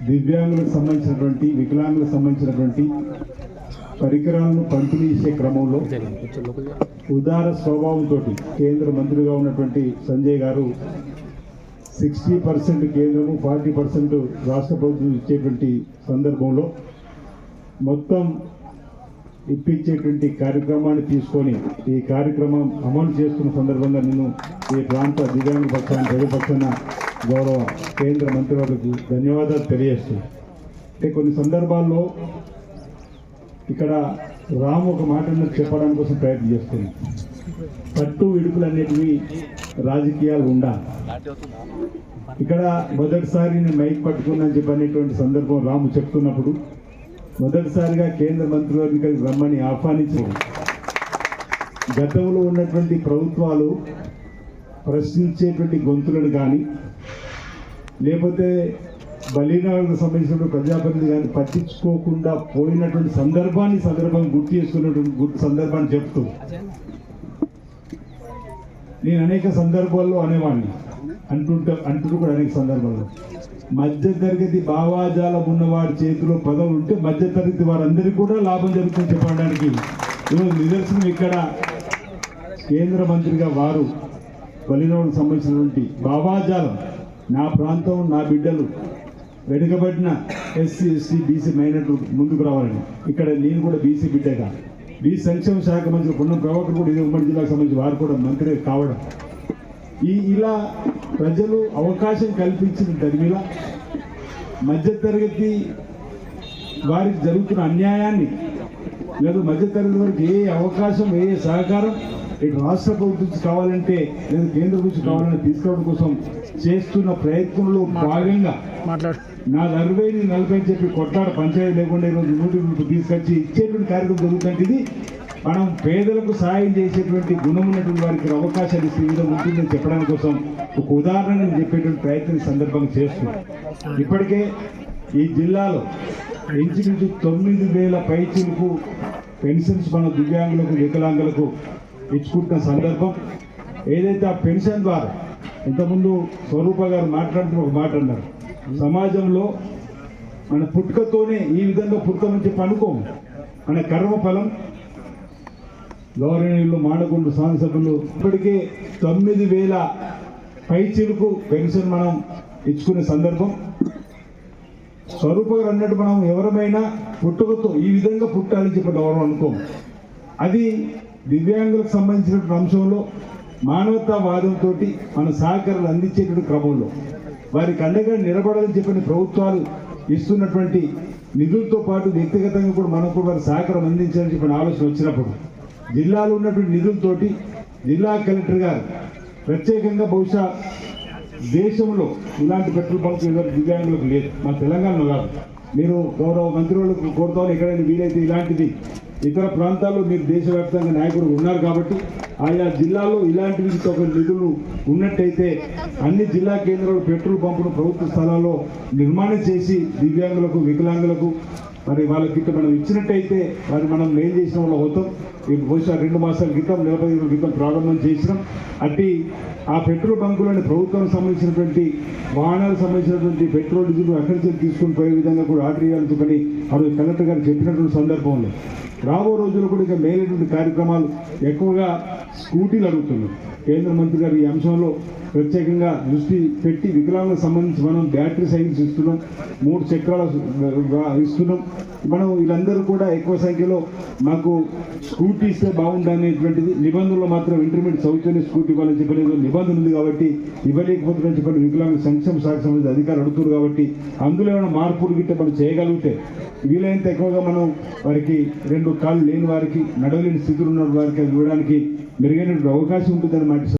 దివ్యాంగులకు సంబంధించినటువంటి వికలాంగులకు సంబంధించినటువంటి పరికరాలను పంపిణీ చేసే క్రమంలో ఉదార స్వభావంతో కేంద్ర మంత్రిగా ఉన్నటువంటి సంజయ్ గారు సిక్స్టీ పర్సెంట్ కేంద్రము ఫార్టీ పర్సెంట్ రాష్ట్ర ప్రభుత్వం ఇచ్చేటువంటి సందర్భంలో మొత్తం ఇప్పించేటువంటి కార్యక్రమాన్ని తీసుకొని ఈ కార్యక్రమం అమలు చేస్తున్న సందర్భంగా నేను ఈ ప్రాంత దివ్యాంగ పక్షాన్ని ప్రజపక్షాన గౌరవ కేంద్ర మంత్రివర్గకు ధన్యవాదాలు తెలియజేస్తున్నాను అంటే కొన్ని సందర్భాల్లో ఇక్కడ రాము ఒక మాట చెప్పడం చెప్పడానికి కోసం ప్రయత్నం చేస్తున్నాను పట్టు ఇడుపులు అనేటివి రాజకీయాలు ఉండాలి ఇక్కడ మొదటిసారి నేను మైక్ పట్టుకున్నాను చెప్పనేటువంటి సందర్భం రాము చెప్తున్నప్పుడు మొదటిసారిగా కేంద్ర మంత్రివర్గానికి రమ్మని ఆహ్వానించారు గతంలో ఉన్నటువంటి ప్రభుత్వాలు ప్రశ్నించేటువంటి గొంతులను కానీ లేకపోతే బలీనాలకు సంబంధించిన ప్రజాప్రతినిధి కానీ పట్టించుకోకుండా పోయినటువంటి సందర్భాన్ని సందర్భం గుర్తు చేసుకున్నటువంటి గుర్తు సందర్భాన్ని చెప్తూ. నేను అనేక సందర్భాల్లో అనేవాడిని అంటుంటా అంటుంటూ కూడా అనేక సందర్భాల్లో. మధ్య తరగతి భావాజాలం ఉన్నవాడి చేతిలో పదవులు ఉంటే మధ్య తరగతి వారందరికీ కూడా లాభం జరుగుతుంది చెప్పడానికి. ఈరోజు నిదర్శనం ఇక్కడ కేంద్ర మంత్రిగా వారు బలినోళ్ళకు సంబంధించినటువంటి భావాజాలం. నా ప్రాంతం నా బిడ్డలు వెనుకబడిన ఎస్సీ ఎస్టీ బీసీ మైనట్లు ముందుకు రావాలని. ఇక్కడ నేను కూడా బీసీ బిడ్డగా. బీ సంక్షేమ శాఖ మంత్రి పొన్నం ప్రభాకర్ కూడా ఇదే ఉమ్మడి జిల్లాకు సంబంధించి వారు కూడా మంత్రి కావడం. ఈ ఇలా ప్రజలు అవకాశం కల్పించిన దరిమిల మధ్యతరగతి వారికి జరుగుతున్న అన్యాయాన్ని లేదు మధ్యతరగతి వారికి ఏ అవకాశం ఏ సహకారం ఇటు రాష్ట్ర ప్రభుత్వం నుంచి కావాలంటే లేదా కేంద్ర నుంచి కావాలని తీసుకోవడం కోసం చేస్తున్న ప్రయత్నంలో భాగంగా మాట్లాడు. నా నలభై అని చెప్పి కొట్లాడ పంచాయతీ లేకుండా ఈరోజు నూటి రూపాయలు తీసుకొచ్చి ఇచ్చేటువంటి కార్యక్రమం జరుగుతుంది ఇది మనం పేదలకు సాయం చేసేటువంటి గుణం ఉన్నటువంటి వారికి అవకాశాలు ఇస్తే విధంగా ఉంటుందని చెప్పడానికి కోసం ఒక ఉదాహరణ నేను చెప్పేటువంటి ప్రయత్నం సందర్భంగా చేస్తున్నాం ఇప్పటికే ఈ జిల్లాలో ఇంచుమించు తొమ్మిది వేల పైచులకు పెన్షన్స్ మన దివ్యాంగులకు వికలాంగులకు ఇచ్చుకుంటున్న సందర్భం ఏదైతే ఆ పెన్షన్ ద్వారా ఇంతకుముందు స్వరూప గారు మాట్లాడుతూ ఒక మాట అన్నారు. సమాజంలో మన పుట్టుకతోనే ఈ విధంగా పుట్టుక నుంచి పనుకోము మన కర్మ ఫలం గౌరవనీయులు మాడగుండు శాసనసభ్యులు ఇప్పటికే తొమ్మిది వేల పైచీలకు పెన్షన్ మనం ఇచ్చుకునే సందర్భం. స్వరూప గారు అన్నట్టు మనం ఎవరమైనా పుట్టుకతో ఈ విధంగా పుట్టాలని చెప్పి గౌరవం అనుకోము. అది దివ్యాంగులకు సంబంధించినటువంటి అంశంలో మానవతావాదంతో మన సహకారాలు అందించేటువంటి క్రమంలో వారికి అండగా నిలబడాలని చెప్పిన ప్రభుత్వాలు ఇస్తున్నటువంటి నిధులతో పాటు వ్యక్తిగతంగా కూడా మనం కూడా వారి సహకారం అందించాలని చెప్పిన ఆలోచన వచ్చినప్పుడు జిల్లాలో ఉన్నటువంటి నిధులతోటి జిల్లా కలెక్టర్ గారు ప్రత్యేకంగా బహుశా దేశంలో ఇలాంటి పెట్రోల్ బంక్ ఎవరు దివ్యాంగులకు లేదు. మా తెలంగాణలో కాదు. మీరు గౌరవ మంత్రులకు కోరుతాను. ఎక్కడైనా వీలైతే ఇలాంటిది ఇతర ప్రాంతాల్లో మీరు దేశవ్యాప్తంగా నాయకులు ఉన్నారు కాబట్టి ఆయా జిల్లాలో ఇలాంటివి ఒక నిధులు ఉన్నట్టయితే అన్ని జిల్లా కేంద్రాలు పెట్రోల్ పంపును ప్రభుత్వ స్థలాల్లో నిర్మాణం చేసి దివ్యాంగులకు వికలాంగులకు మరి వాళ్ళకి ఇట్లా మనం ఇచ్చినట్టయితే మరి మనం ఏం చేసిన వాళ్ళు అవుతాం. ఇప్పుడు బహుశా రెండు మాసాల క్రితం నలభై రోజుల క్రితం ప్రారంభం చేసినాం. అట్టి ఆ పెట్రోల్ బంకులను ప్రభుత్వం సంబంధించినటువంటి వాహనాలకు సంబంధించినటువంటి పెట్రోల్ డీజిల్ అక్కడి నుంచి తీసుకుని పోయే విధంగా కూడా ఆర్డర్ చేయాలని చెప్పని ఆ రోజు కలెక్టర్ గారు చెప్పినటువంటి సందర్భంలో రాబో రోజుల్లో కూడా ఇక మేలైనటువంటి కార్యక్రమాలు ఎక్కువగా స్కూటీలు అడుగుతున్నాయి. కేంద్ర మంత్రి గారు ఈ అంశంలో ప్రత్యేకంగా దృష్టి పెట్టి వికలాంగులకు సంబంధించి మనం బ్యాటరీ సైన్స్ ఇస్తున్నాం మూడు చక్రాల ఇస్తున్నాం. మనం వీళ్ళందరూ కూడా ఎక్కువ సంఖ్యలో మాకు స్కూటీ ఇస్తే బాగుండనేటువంటిది నిబంధనలు మాత్రం ఇంటర్మీడియట్ చదువుతూనే స్కూటీ ఇవ్వాలని చెప్పలేదు. నిబంధన ఉంది కాబట్టి ఇవ్వలేకపోతుందని చెప్పండి వికలాంగుల సంక్షేమ శాఖ సంబంధించి అధికారులు అడుగుతున్నారు కాబట్టి అందులో ఏమైనా మార్పులు గిట్టే మనం చేయగలిగితే వీలైనంత ఎక్కువగా మనం వారికి రెండు కాళ్ళు లేని వారికి నడవలేని స్థితిలో ఉన్న వారికి అది ఇవ్వడానికి మెరుగైన అవకాశం ఉంటుందని మాట